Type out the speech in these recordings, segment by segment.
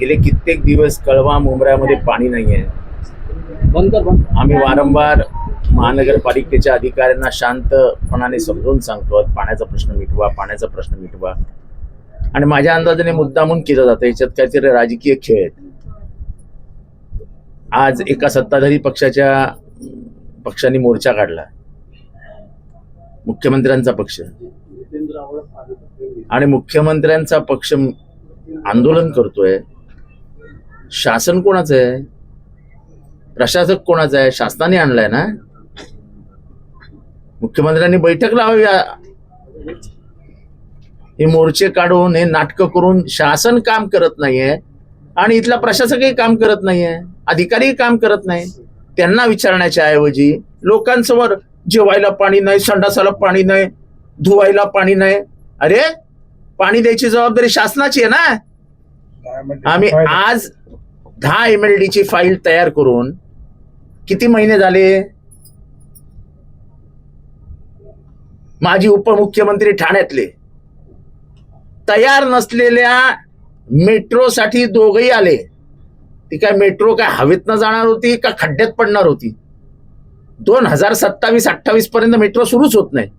गेले कित्येक दिवस कळवा मुंबऱ्यामध्ये पाणी नाही आहे आम्ही वारंवार महानगरपालिकेच्या अधिकाऱ्यांना शांतपणाने समजून सांगतो पाण्याचा प्रश्न मिटवा पाण्याचा प्रश्न मिटवा. आणि माझ्या अंदाजाने मुद्दामून केलं जातं याच्यात काहीतरी राजकीय खेळ आहेत. आज एका सत्ताधारी पक्षाच्या पक्षाने मोर्चा काढला. मुख्यमंत्र्यांचा पक्ष. आणि मुख्यमंत्र्यांचा पक्ष आंदोलन करतोय. शासन कोणाचं आहे? प्रशासक कोणाचा आहे? शासनाने आणलाय ना? मुख्यमंत्र्यांनी बैठक लावावी. हे मोर्चे काढून हे नाटकं करून शासन काम करत नाहीये आणि इथला प्रशासकही काम करत नाहीये अधिकारीही काम करत नाही. त्यांना विचारण्याच्या ऐवजी लोकांसमोर जेवायला पाणी नाही संडासाला पाणी नाही धुवायला पाणी नाही. अरे पाणी द्यायची जबाबदारी शासनाची आहे ना? आम्ही आज दहा एम एल ची फाईल तयार करून किती महिने झाले? माजी उपमुख्यमंत्री ठाण्यातले. तयार नसलेल्या मेट्रोसाठी दोघही आले. ती काय मेट्रो काय हवेतनं जाणार होती का खड्ड्यात पडणार होती? दोन हजार सत्तावीस अठ्ठावीस पर्यंत मेट्रो सुरूच होत नाही.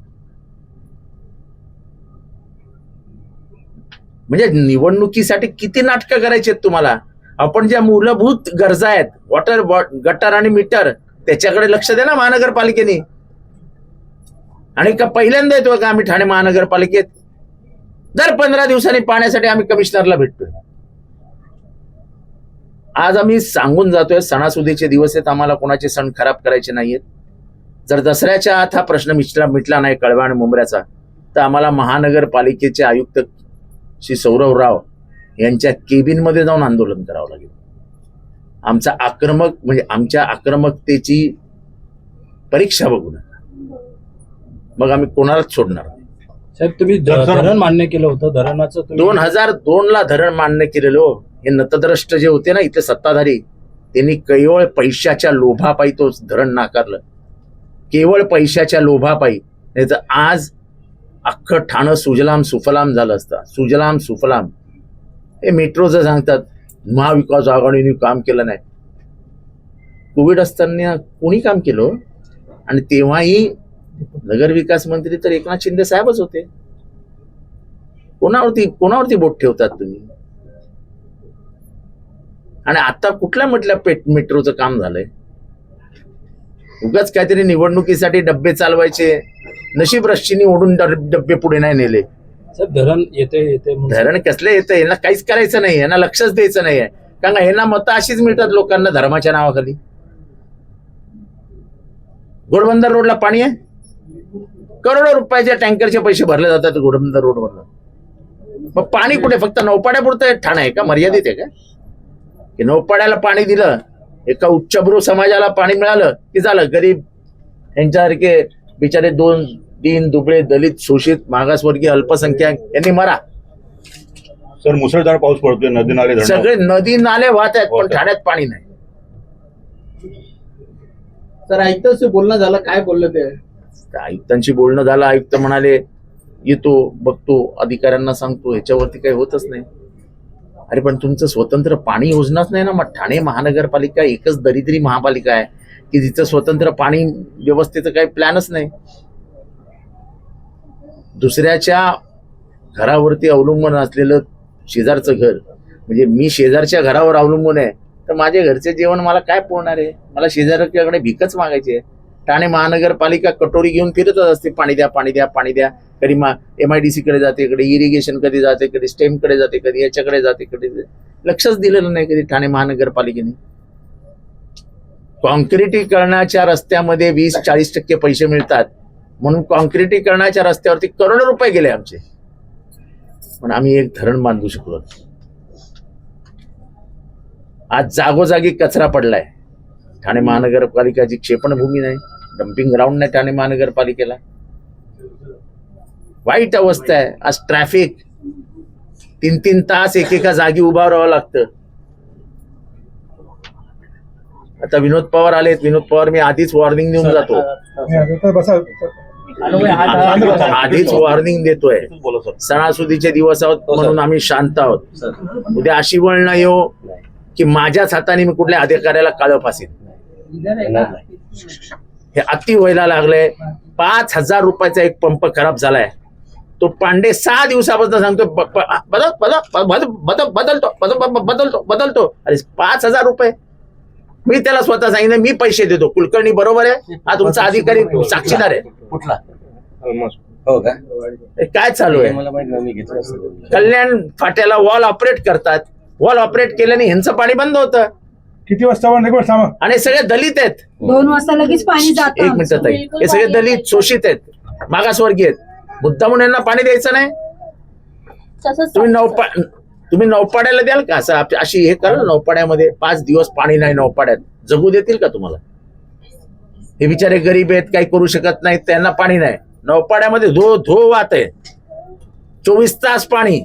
म्हणजे निवडणुकीसाठी किती नाटकं करायची आहेत तुम्हाला? आपण ज्या मूलभूत गरजा आहेत वॉटर गटर आणि मीटर त्याच्याकडे लक्ष दे ना महानगरपालिकेने. आणि का पहिल्यांदा येतो का आम्ही ठाणे महानगरपालिकेत? दर पंधरा दिवसांनी पाण्यासाठी आम्ही कमिशनरला भेटतोय. आज आम्ही सांगून जातोय सणासुदीचे दिवस आहेत आम्हाला कोणाचे सण खराब करायचे नाहीयेत. जर दसऱ्याच्या आत हा प्रश्न मिटला मिटला नाही कळवा आणि मुंबऱ्याचा तर आम्हाला महानगरपालिकेचे आयुक्त श्री सौरव राव यांच्या केबिनमध्ये जाऊन आंदोलन करावं लागेल. आमचा आक्रमक म्हणजे आमच्या आक्रमकतेची परीक्षा बघू नका. मग आम्ही कोणालाच सोडणार नाही. साहेब तुम्ही धरण मान्य केलं होतं. धरणाचं तुम्ही दोन हजार दोन ला धरण मान्य केलेलं हो. हे नतद्रष्ट जे होते ना इथले सत्ताधारी त्यांनी केवळ पैशाच्या लोभापायी तो धरण नाकारलं. केवळ पैशाच्या लोभापायी. नाही तर आज अख्खं ठाणं सुजलाम सुफलाम झालं असतं. सुजलाम सुफलाम. हे मेट्रोचं सांगतात महाविकास आघाडीने काम केलं नाही. कोविड असताना कोणी काम केलं? आणि तेव्हाही नगरविकास मंत्री तर एकनाथ शिंदे साहेबच होते. कोणावरती कोणावरती बोट ठेवतात तुम्ही? आणि आता कुठल्या म्हटल्या पेट मेट्रोचं काम झालंय? उगाच काहीतरी निवडणुकीसाठी डब्बे चालवायचे नशीब रश्चिनी ओढून डब्बे पुढे नाही नेले. धरण येते येते धरण कसले येते? यांना काहीच करायचं नाही यांना लक्षच द्यायचं नाहीये कारण यांना मतं अशीच मिळतात लोकांना धर्माच्या नावाखाली. घोडबंदर रोडला पाणी आहे? करोडो रुपयाच्या टँकरचे पैसे भरले जातात घोडबंदर रोडवरनं. मग पाणी कुठे? फक्त नौपाड्यापुरतं ठाणं आहे का? मर्यादित आहे का? की नौपाड्याला पाणी दिलं एका उच्चभ्रू समाजाला पाणी मिळालं की झालं? गरीब यांच्यासारखे बिचारे दोन दीन दुबळे दलित शोषित मागासवर्गीय अल्पसंख्याक यांनी मरा. सर मुसळधार पाऊस पडतोय नदी नाले सगळे नदी नाले वाहत आहेत पण. ठाण्यात पाणी नाही. सर ऐकतच बोलणं झालं काय बोललं ते? आयुक्तांशी बोलणं झालं आयुक्त म्हणाले येतो बघतो अधिकाऱ्यांना सांगतो ह्याच्यावरती काही होतच नाही. अरे पण तुमचं स्वतंत्र पाणी योजनाच नाही ना मग ठाणे महानगरपालिका एकच दरिद्री महापालिका आहे की जिचं स्वतंत्र पाणी व्यवस्थेचं काही प्लॅनच नाही. दुसऱ्याच्या घरावरती अवलंबून असलेलं शेजारचं घर म्हणजे मी शेजारच्या घरावर अवलंबून आहे तर माझ्या घरचे जेवण मला काय पुरणार आहे? मला शेजारच्याकडे भिकच मागायची आहे. ठाणे महानगरपालिका कटोरी घेऊन फिरतच असते पाणी द्या पाणी द्या पाणी द्या. कधी मा एम आय डी कडे जाते कधी इरिगेशन कधी जाते कधी स्टेमकडे जाते कधी याच्याकडे जाते कधी लक्षच दिलेलं नाही कधी ठाणे महानगरपालिकेने. कॉन्क्रिटीकरणाच्या रस्त्यामध्ये वीस चाळीस टक्के पैसे मिळतात. म्हणून कॉन्क्रिटीकरणाच्या रस्त्यावरती करोडो रुपये गेले आमचे. पण आम्ही एक धरण बांधू शकलो आज जागोजागी कचरा पडलाय. ठाणे महानगरपालिकाची क्षेपणभूमी नाही डम्पिंग ग्राउंड नाही ठाणे महानगरपालिकेला. वाईट अवस्था आहे. आज ट्रॅफिक तीन तीन तास एकेका जागी उभा राहावं लागतं. आता विनोद पवार आलेत. विनोद पवार मी आधीच वॉर्निंग देऊन जातो. आधीच वॉर्निंग देतोय. सणासुदीचे दिवस आहोत म्हणून आम्ही शांत आहोत. उद्या अशी वेळ नाही हो की माझ्याच हाताने मी कुठल्या अधिकाऱ्याला काळं फासेन. हे अति व्हायला लागलंय. पाच हजार रुपयाचा एक पंप खराब झालाय. तो पांडे सहा दिवसापासून सांगतो बदल बदल बदल बदल बदलतो बदल बदल- बदलतो बदलतो. अरे पाच हजार रुपये. मी त्याला स्वतः सांगितलं मी पैसे देतो. कुलकर्णी बरोबर आहे. हा तुमचा अधिकारी साक्षीदार आहे. कुठला. हो का? काय चालू आहे? कल्याण फाट्याला वॉल ऑपरेट करतात. वॉल ऑपरेट केल्याने ह्यांचं पाणी बंद होतं. किती वाजता आणि सगळे दलित आहेत. दोन वाजता लगेच पाणी जातं एक मिनिट ताई. हे सगळे दलित शोषित आहेत. मागासवर्गीय आहेत. मुद्दा म्हणून यांना पाणी द्यायचं नाही. तुम्ही नौपा तुम्ही नौपाड्याला द्याल का? असं अशी हे करा नौपाड्यामध्ये पाच दिवस पाणी नाही नौपाड्यात जगू देतील का तुम्हाला? हे बिचारे गरीब आहेत काही करू शकत नाहीत त्यांना पाणी नाही. नौपाड्यामध्ये धो धो वात आहे. चोवीस तास पाणी.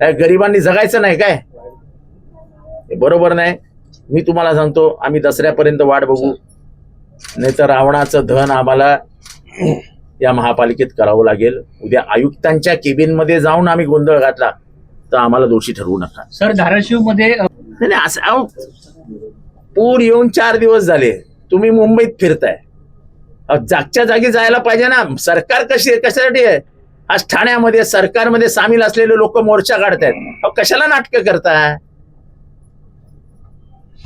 काय गरिबांनी जगायचं नाही काय? बरोबर नाही. मी तुम्हाला सांगतो आम्ही दसऱ्यापर्यंत वाट बघू. नाही तर रावणाचं धन आम्हाला या महापालिकेत करावं लागेल. उद्या आयुक्तांच्या केबिनमध्ये जाऊन आम्ही गोंधळ घातला. तर आम्हाला दोषी ठरवू नका. सर धाराशिवमध्ये नाही नाही, असं अहो, पूर येऊन चार दिवस झाले. तुम्ही मुंबईत फिरताय. अहो, जागच्या जागी जायला पाहिजे ना. सरकार कशी आहे कशासाठी आहे? आज ठाण्यामध्ये सरकारमध्ये सामील असलेले लोक मोर्चा काढतायत. अहो, कशाला नाटकं करताय?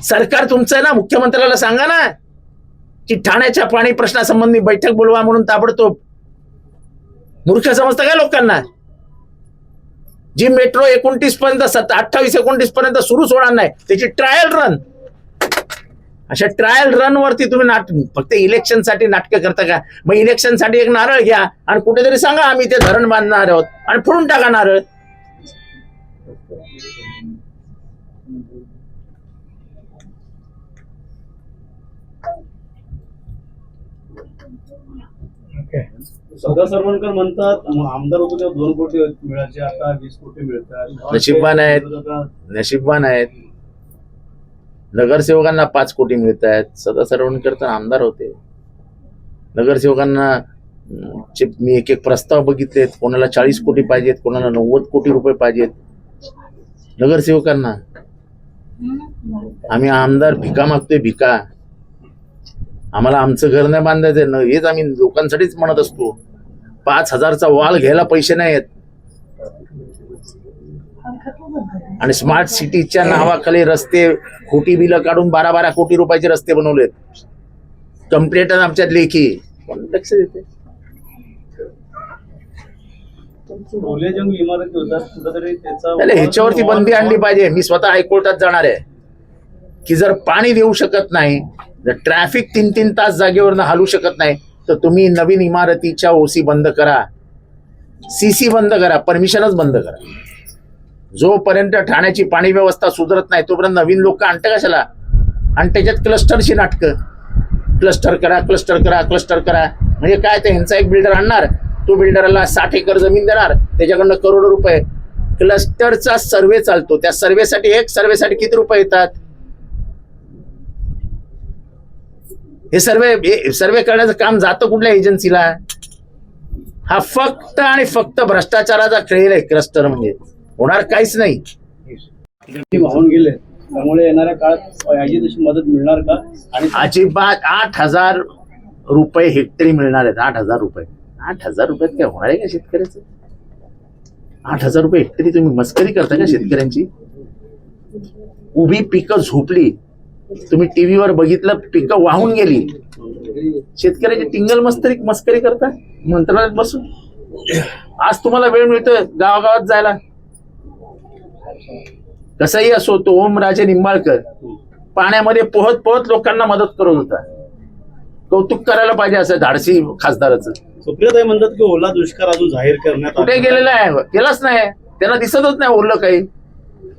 सरकार तुमचं आहे ना? मुख्यमंत्र्याला सांगा ना. की ठाण्याच्या पाणी प्रश्नासंबंधी बैठक बोलवा म्हणून ताबडतोब. मूर्ख समजतं काय लोकांना? जी मेट्रो एकोणतीस पर्यंत अठ्ठावीस एकोणतीस पर्यंत सुरूच होणार नाही त्याची ट्रायल रन अशा ट्रायल रन वरती तुम्ही नाट फक्त इलेक्शनसाठी नाटकं करता का? मग इलेक्शनसाठी एक नारळ घ्या आणि कुठेतरी सांगा आम्ही ते धरण बांधणार आहोत आणि फोडून टाका नारळ. सदा सरवणकर म्हणतात आमदार होतो तेव्हा दोन कोटी मिळायचे आता वीस कोटी मिळतात. नशीबवान आहेत. नशीबवान आहेत. नगरसेवकांना पाच कोटी मिळत आहेत सदा सरवणकर तर आमदार होते. नगरसेवकांना मी एक एक प्रस्ताव बघितलेत. कोणाला चाळीस कोटी पाहिजेत कोणाला नव्वद कोटी रुपये पाहिजेत. नगरसेवकांना. आम्ही आमदार भिका मागतोय भिका. आम्हाला आमचं घर नाही बांधायचं न हेच आम्ही लोकांसाठीच म्हणत असतो. पाच हजारचा वॉल घ्यायला पैसे नाही आहेत. आणि स्मार्ट सिटीच्या नावाखाली रस्ते खोटी बिलं काढून बारा बारा कोटी रुपयाचे रस्ते बनवलेत. कंप्लेंट आमच्यात लेखी. लक्ष देते? ह्याच्यावरती बंदी आणली पाहिजे. मी स्वतः हायकोर्टात जाणार आहे. की जर पाणी देऊ शकत नाही जर ट्रॅफिक तीन तीन तास जागेवरनं हलू शकत नाही तर तुम्ही नवीन इमारतीच्या ओसी बंद करा. सीसी बंद करा परमिशनच बंद करा. जोपर्यंत ठाण्याची पाणी व्यवस्था सुधरत नाही तोपर्यंत नवीन लोक आणतं कशाला? आणि त्याच्यात क्लस्टरशी नाटकं. क्लस्टर करा क्लस्टर करा क्लस्टर करा. म्हणजे काय ते ह्यांचा एक बिल्डर आणणार. तो बिल्डरला साठ एकर जमीन देणार. त्याच्याकडनं करोडो रुपये. क्लस्टरचा सर्वे चालतो. त्या सर्वेसाठी एक सर्वेसाठी किती रुपये येतात? हे सर्वे सर्वे करण्याचं काम जातं कुठल्या एजन्सीला हा फक्त आणि फक्त भ्रष्टाचाराचा खेळ आहे क्लस्टर म्हणजे. होणार काहीच नाही. वाहून गेले. त्यामुळे येणाऱ्या काळात पाहिजे तशी मदत मिळणार का? आणि अजिबात आठ हजार रुपये हेक्टरी मिळणार आहेत. आठ हजार रुपये. आठ हजार रुपयात काय होणार आहे का शेतकऱ्याचं? आठ हजार रुपये हेक्टरी तुम्ही मस्करी करता का शेतकऱ्यांची? उभी पिकं झोपली. तुम्ही टीव्हीवर बघितलं पिकं वाहून गेली. शेतकऱ्याची टिंगल मस्करी मस्करी करता मंत्रालयात बसून. आज तुम्हाला वेळ मिळतोय गावागावात जायला. कसंही असो तो ओमराजे निंबाळकर पाण्यामध्ये पोहत पोहत लोकांना मदत करत होता. कौतुक करायला पाहिजे असं धाडसी खासदाराचं. सुप्रियाताई म्हणतात की ओला दुष्काळ अजून जाहीर करण्यात कुठे गेलेला आहे? केलाच नाही. त्यांना दिसतच नाही ओरलं काही.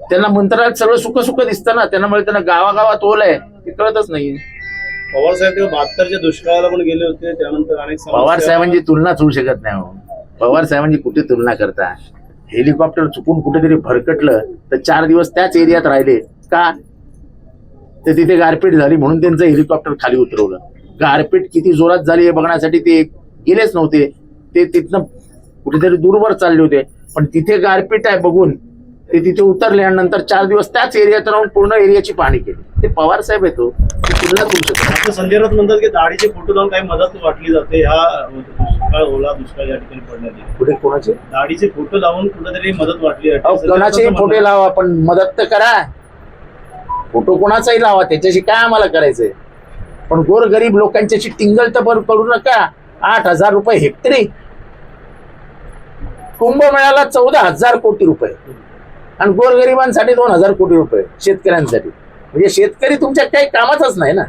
त्यांना मंत्रालयात सगळं सुख सुख दिसतं ना त्यांना त्यांना गावागावात ओल आहे ते कळतच नाही. पवार साहेब बहात्तरच्या दुष्काळाला पण गेले होते त्यानंतर अनेक पवार साहेबांची तुलनाच होऊ शकत नाही हो. पवार साहेबांची कुठे तुलना करता? हेलिकॉप्टर चुकून कुठेतरी भरकटलं तर चार दिवस त्याच एरियात राहिले. का? तर तिथे गारपीट झाली म्हणून त्यांचं हेलिकॉप्टर खाली उतरवलं. गारपीट किती जोरात झाली हे बघण्यासाठी ते गेलेच नव्हते. ते तिथनं कुठेतरी दूरवर चालले होते. पण तिथे गारपीट आहे बघून ते तिथे उतरले आणि नंतर चार दिवस त्याच एरियात राहून पूर्ण एरियाची पाहणी केली. ते पवार साहेब येतो तुलना करू शकत संजय राऊत म्हणतात की दाढीचे फोटो लावून काही मदत वाटली जाते ह्या दुष्काळ ओला दुष्काळ या ठिकाणी पडण्यात पुढे कोणाचे? दाढीचे फोटो लावून कुठेतरी मदत वाटली जाते. राऊतांचं फोटो लावा पण मदत तर करा. फोटो कोणाचाही लावा त्याच्याशी काय आम्हाला करायचंय? पण गोर गरीब लोकांच्याशी टिंगल तर बरं करू नका. आठ हजार रुपये हेक्टरी. कुंभमेळ्याला चौदा हजार कोटी रुपये. आणि गोरगरिबांसाठी दोन हजार कोटी रुपये शेतकऱ्यांसाठी. म्हणजे शेतकरी तुमच्या काही कामाचाच नाही ना.